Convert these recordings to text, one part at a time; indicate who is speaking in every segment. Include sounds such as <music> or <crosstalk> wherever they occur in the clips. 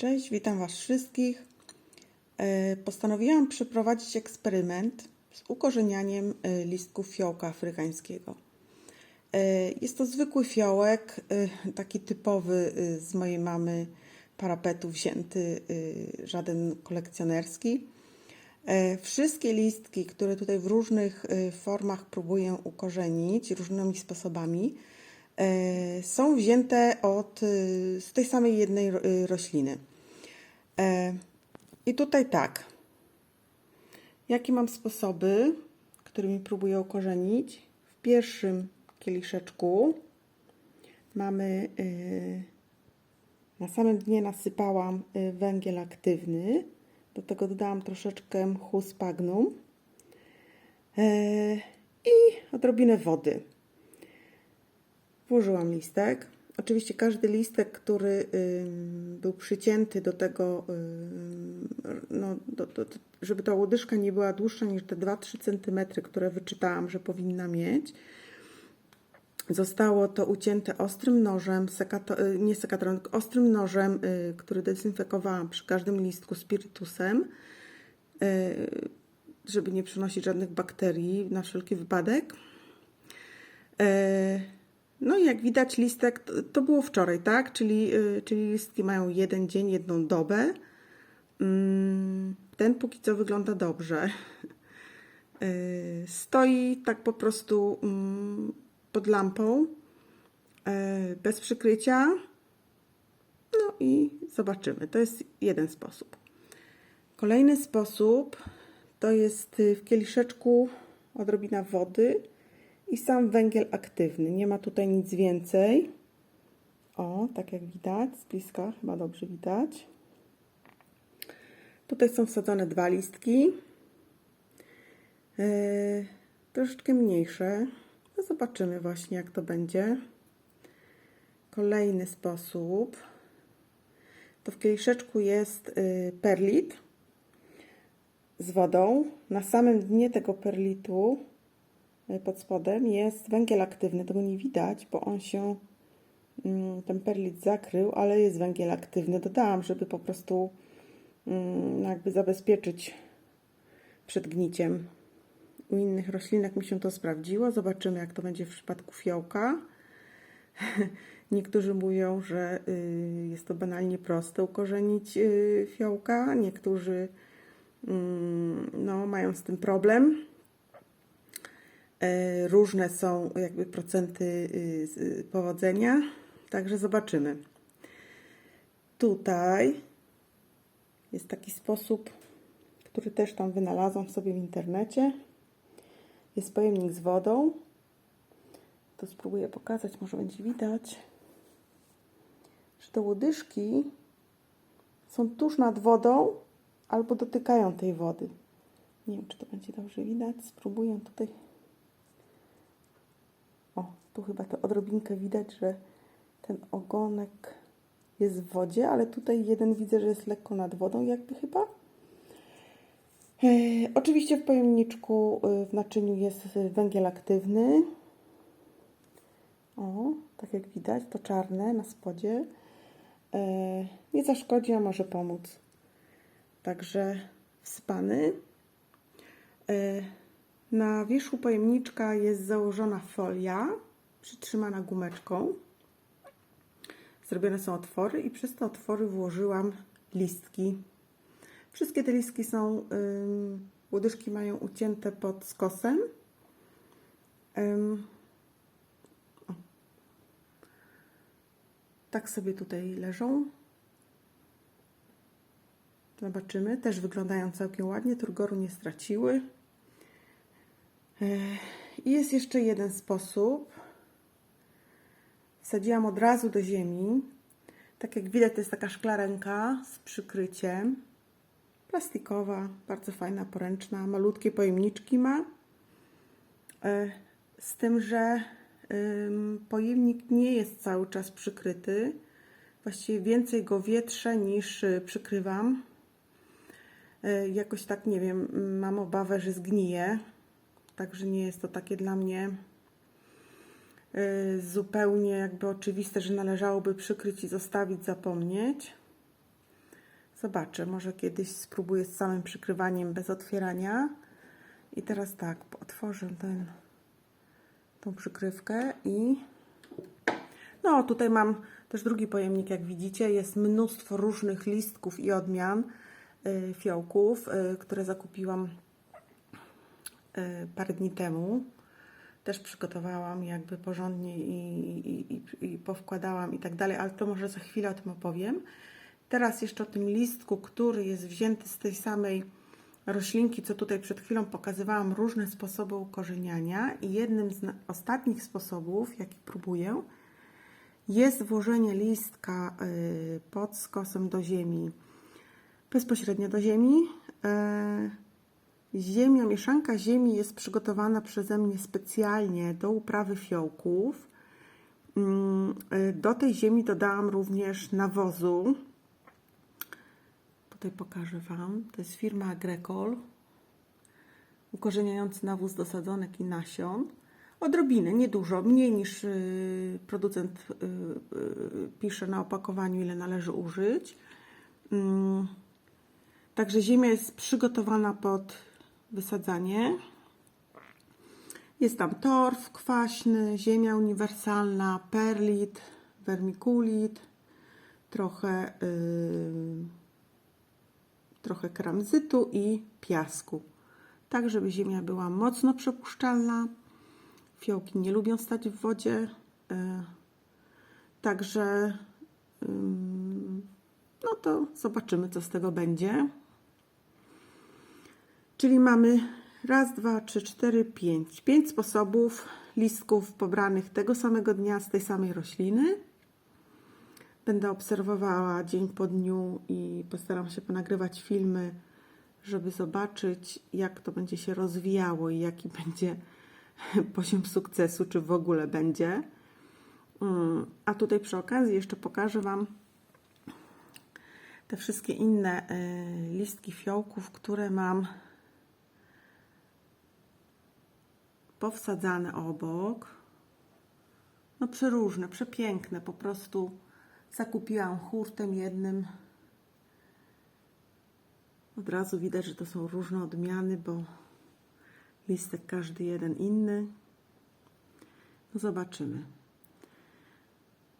Speaker 1: Cześć, witam Was wszystkich. E, Postanowiłam przeprowadzić eksperyment z ukorzenianiem e, listków fiołka afrykańskiego. E, Jest to zwykły fiołek, taki typowy z mojej mamy parapetu wzięty, żaden kolekcjonerski. Wszystkie listki, które tutaj w różnych formach próbuję ukorzenić, różnymi sposobami, są wzięte od, z tej samej jednej ro- rośliny. E, I tutaj tak. Jakie mam sposoby, którymi próbuję ukorzenić? W pierwszym kieliszeczku mamy e, na samym dnie nasypałam y, węgiel aktywny. Do tego dodałam troszeczkę mchu spagnum e, i odrobinę wody. Włożyłam listek. Oczywiście każdy listek, który był przycięty do tego, no, do, do, żeby ta łodyżka nie była dłuższa niż te 2-3 cm, które wyczytałam, że powinna mieć. Zostało to ucięte ostrym nożem, sekato, y, nie sekatorem, ostrym nożem, y, który dezynfekowałam przy każdym listku spirytusem, y, żeby nie przynosić żadnych bakterii na wszelki wypadek. No i jak widać listek, to- było wczoraj, tak? Czyli, y, czyli listki mają jeden dzień, jedną dobę. Mm, Ten póki co wygląda dobrze. Y, Stoi tak po prostu mm, pod lampą, e, bez przykrycia. No i zobaczymy. To jest jeden sposób. Kolejny sposób to jest y, w kieliszeczku odrobina wody i sam węgiel aktywny. Nie ma tutaj nic więcej. O, tak jak widać, z bliska chyba dobrze widać. Tutaj są wsadzone dwa listki. Yy, troszeczkę mniejsze. No zobaczymy właśnie, jak to będzie. Kolejny sposób. To w kieliszeczku jest y, perlit z wodą. Na samym dnie tego perlitu pod spodem jest węgiel aktywny. Tego nie widać, bo on się, mm, ten perlit zakrył, ale jest węgiel aktywny. Dodałam, żeby po prostu mm, jakby zabezpieczyć przed gniciem. U innych roślinek mi się to sprawdziło. Zobaczymy, jak to będzie w przypadku fiołka. <laughs> Niektórzy mówią, że y, jest to banalnie proste ukorzenić y, fiołka. Niektórzy mm, no, mają z tym problem. E, Różne są jakby procenty y, powodzenia, także zobaczymy. Tutaj jest taki sposób, który też tam wynalazłam sobie w internecie. Jest pojemnik z wodą. To spróbuję pokazać, może będzie widać, że te łodyżki są tuż nad wodą albo dotykają tej wody. Nie wiem, czy to będzie dobrze widać. Spróbuję tutaj. Tu chyba to odrobinkę widać, że ten ogonek jest w wodzie, ale tutaj jeden widzę, że jest lekko nad wodą, jakby chyba. E, oczywiście w pojemniczku e, w naczyniu jest węgiel aktywny. O, tak jak widać, to czarne na spodzie. E, nie zaszkodzi, a może pomóc. Także wspany. Na wierzchu pojemniczka jest założona folia przytrzymana gumeczką. Zrobione są otwory i przez te otwory włożyłam listki. Wszystkie te listki są, łodyżki mają ucięte pod skosem. Tak sobie tutaj leżą. Zobaczymy. Też wyglądają całkiem ładnie. Turgoru nie straciły. I jest jeszcze jeden sposób. Wsadziłam od razu do ziemi. Tak jak widać, to jest taka szklarenka z przykryciem. Plastikowa, bardzo fajna, poręczna. Malutkie pojemniczki ma. E, Z tym, że pojemnik nie jest cały czas przykryty. Właściwie więcej go wietrzę niż y, przykrywam. E, Jakoś tak, nie wiem, mam obawę, że zgnije. Także nie jest to takie dla mnie zupełnie jakby oczywiste, że należałoby przykryć i zostawić, zapomnieć. Zobaczę, może kiedyś spróbuję z samym przykrywaniem bez otwierania. I teraz tak, otworzę ten, tą przykrywkę i no tutaj mam też drugi pojemnik, jak widzicie, jest mnóstwo różnych listków i odmian y, fiołków, y, które zakupiłam y, parę dni temu. Też przygotowałam jakby porządnie i, i, i, i powkładałam i tak dalej, ale to może za chwilę o tym opowiem. Teraz jeszcze o tym listku, który jest wzięty z tej samej roślinki, co tutaj przed chwilą pokazywałam, różne sposoby ukorzeniania i jednym z ostatnich sposobów, jaki próbuję, jest włożenie listka y, pod skosem do ziemi, bezpośrednio do ziemi. Ziemia, mieszanka ziemi jest przygotowana przeze mnie specjalnie do uprawy fiołków. Mm, y, Do tej ziemi dodałam również nawozu. Tutaj pokażę Wam. To jest firma Agrecol. Ukorzeniający nawóz do sadzonek i nasion. Odrobinę, niedużo, mniej niż y, producent y, pisze na opakowaniu, ile należy użyć. Mm, Także ziemia jest przygotowana pod wysadzanie. Jest tam torf kwaśny, ziemia uniwersalna, perlit, wermikulit, trochę, yy, trochę kramzytu i piasku. Tak, żeby ziemia była mocno przepuszczalna. Fiołki nie lubią stać w wodzie. Yy, także ym, no to zobaczymy, co z tego będzie. Czyli mamy raz, dwa, trzy, cztery, pięć. Pięć sposobów listków pobranych tego samego dnia z tej samej rośliny. Będę obserwowała dzień po dniu i postaram się ponagrywać filmy, żeby zobaczyć, jak to będzie się rozwijało i jaki <laughs> będzie poziom sukcesu, czy w ogóle będzie. Mm, A tutaj przy okazji jeszcze pokażę Wam te wszystkie inne y, listki fiołków, które mam powsadzane obok. No przeróżne, przepiękne. Po prostu zakupiłam hurtem jednym. Od razu widać, że to są różne odmiany, bo listek każdy jeden inny. No zobaczymy.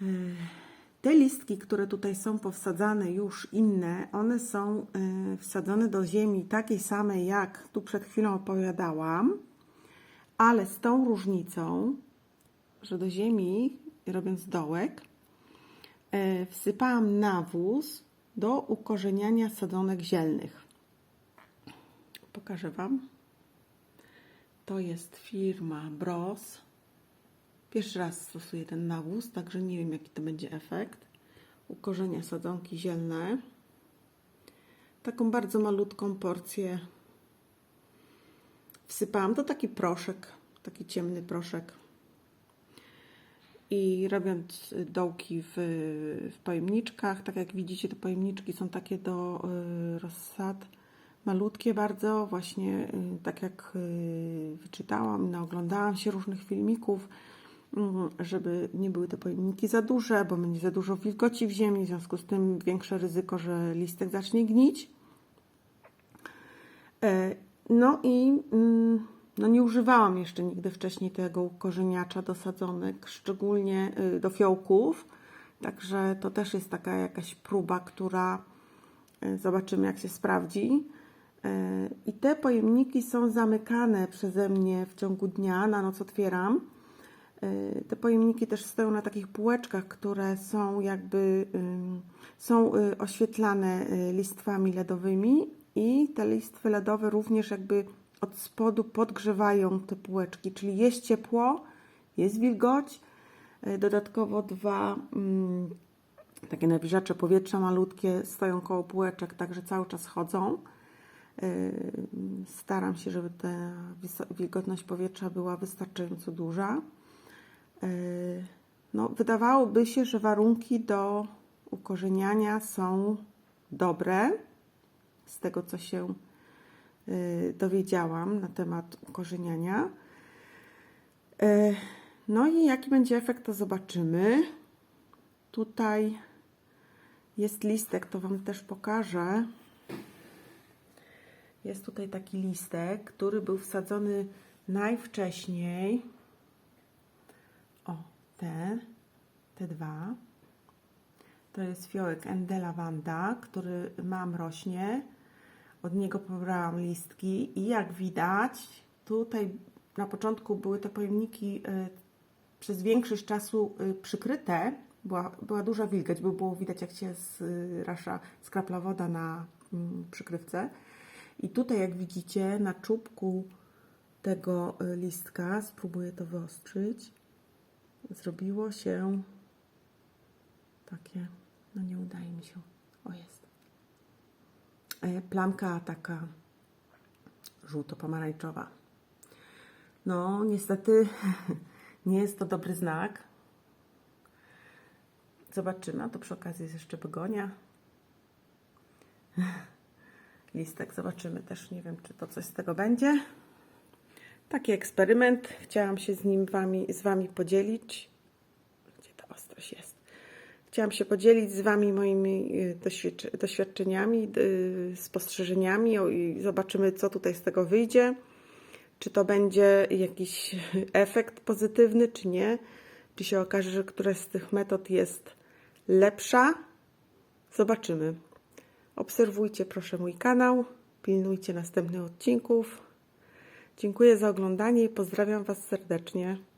Speaker 1: Yy, Te listki, które tutaj są powsadzane już inne, one są yy, wsadzone do ziemi takiej samej, jak tu przed chwilą opowiadałam, ale z tą różnicą, że do ziemi, robiąc dołek, yy, wsypałam nawóz do ukorzeniania sadzonek zielnych. Pokażę Wam. To jest firma Bros. Pierwszy raz stosuję ten nawóz, także nie wiem jaki to będzie efekt. Ukorzenia sadzonki zielne. Taką bardzo malutką porcję wsypałam. To taki proszek, taki ciemny proszek. I robiąc dołki w, w pojemniczkach, tak jak widzicie, te pojemniczki są takie do y, rozsad malutkie bardzo, właśnie y, tak jak y, wyczytałam, naoglądałam się różnych filmików, mm, żeby nie były te pojemniki za duże, bo będzie za dużo wilgoci w ziemi, w związku z tym większe ryzyko, że listek zacznie gnić. No i mm, no nie używałam jeszcze nigdy wcześniej tego ukorzeniacza do sadzonek, szczególnie y, do fiołków. Także to też jest taka jakaś próba, która y, zobaczymy jak się sprawdzi. Y, I te pojemniki są zamykane przeze mnie w ciągu dnia, na noc otwieram. Te pojemniki też stoją na takich półeczkach, które są jakby są oświetlane listwami LEDowymi i te listwy LEDowe również jakby od spodu podgrzewają te półeczki, czyli jest ciepło, jest wilgoć. Y, Dodatkowo dwa mm, takie nawilżacze powietrza malutkie stoją koło półeczek, także cały czas chodzą. Y, Staram się, żeby ta wilgotność powietrza była wystarczająco duża. Y, No, wydawałoby się, że warunki do ukorzeniania są dobre, z tego co się y, dowiedziałam na temat ukorzeniania. Y, No i jaki będzie efekt, to zobaczymy. Tutaj Jest listek, to Wam też pokażę. Jest tutaj taki listek, który był wsadzony najwcześniej. O, te, te dwa. To jest fiołek Endela Wanda, który mam rośnie. Od niego pobrałam listki i jak widać, tutaj na początku były te pojemniki y, przez większość czasu y, przykryte. Była, była duża wilgoć, bo było widać jak się zrasza, skrapla woda na mm, przykrywce. I tutaj jak widzicie na czubku tego y, listka, spróbuję to wyostrzyć, zrobiło się takie, no nie udaje mi się, o jest, E, plamka taka żółto-pomarańczowa. No, niestety <laughs> nie jest to dobry znak. Zobaczymy, a to przy okazji jest jeszcze begonia. <laughs> Listek, zobaczymy też, nie wiem, czy to coś z tego będzie. Taki eksperyment, chciałam się z nim wami, z Wami podzielić. Gdzie ta ostrość jest? Chciałam się podzielić z Wami moimi y, doświadcz- doświadczeniami, y, spostrzeżeniami i zobaczymy, co tutaj z tego wyjdzie. Czy to będzie jakiś efekt pozytywny, czy nie. Czy się okaże, że któraś z tych metod jest lepsza. Zobaczymy. Obserwujcie proszę mój kanał, pilnujcie następnych odcinków. Dziękuję za oglądanie i pozdrawiam Was serdecznie.